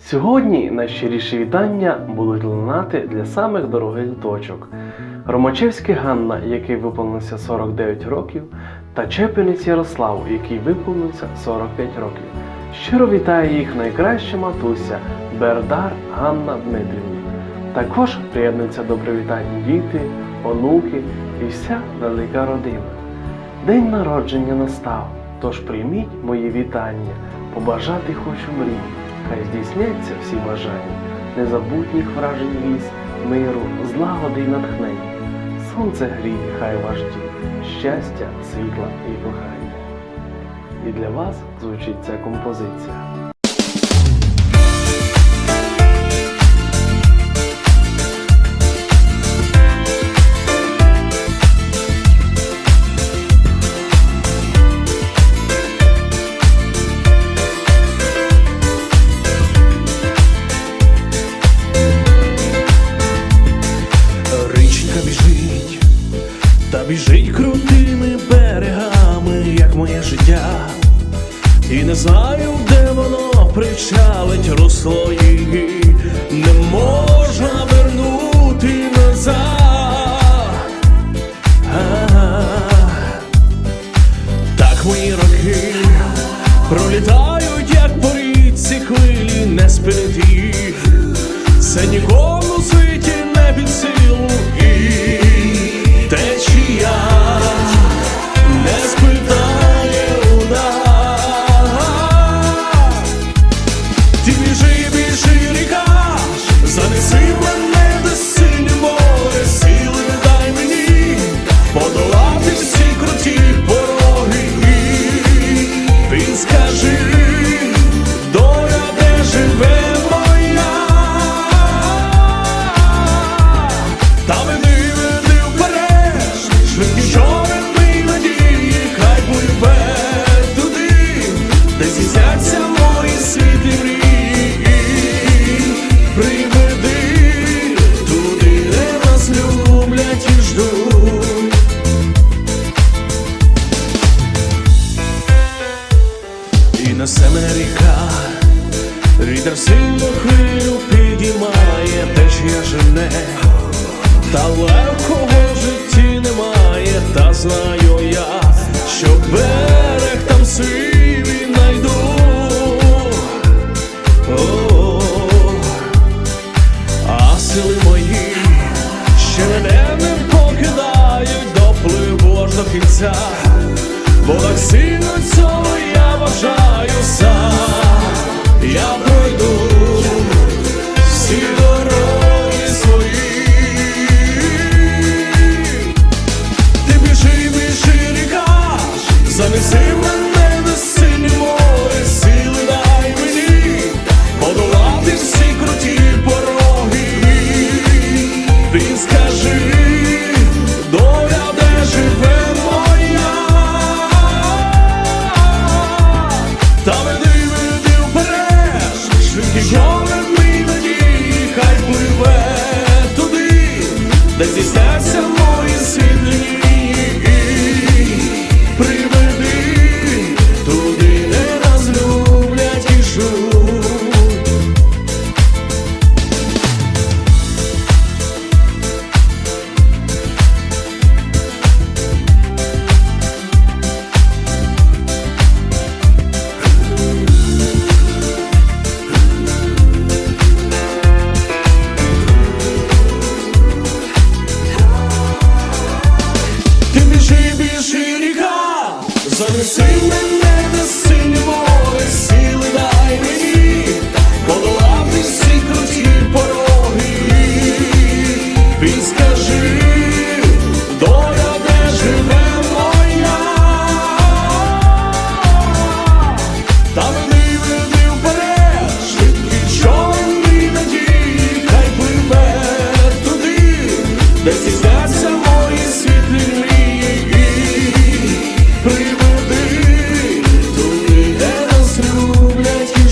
Сьогодні найщиріші вітання будуть лунати для самих дорогих дочок. Ромачевська Ганна, який виповнився 49 років, та Чепинець Ярослав, який виповнився 45 років. Щиро вітає їх найкраща матуся Бердар Ганна Дмитрівна. Також приєднуються до привітань діти, онуки і вся велика родина. День народження настав, тож прийміть мої вітання, побажати хочу мрій, хай здійсняться всі бажання, незабутніх вражень віз, миру, злагоди й натхнення. Сонце гріє, хай ваш дім, щастя, світла і кохання. І для вас звучить ця композиція. Біжить крутими берегами, як моє життя. І не знаю, де воно причалить русло її, не можна вернути назад. А, Так мої роки пролітають, як по річці хвилі, не спинити їх. Це нікому І несе мене ріка, вітер сильно хвилю підіймає, течія жене, та легкого в житті немає, та знаю я, що берег там сивий найду. А сили мої ще мене не покидають, допливу аж до кінця, бо так сильно цього занеси мене до синє море, сили дай мені подолати всі круті пороги. Ти скажи, доля, де живе моя, та веди, веди вперед, швидкий човен мій надії, хай пливе туди, де здійсняться мої де сідаться мої світлі мрії, приведи туди, де нас люблять і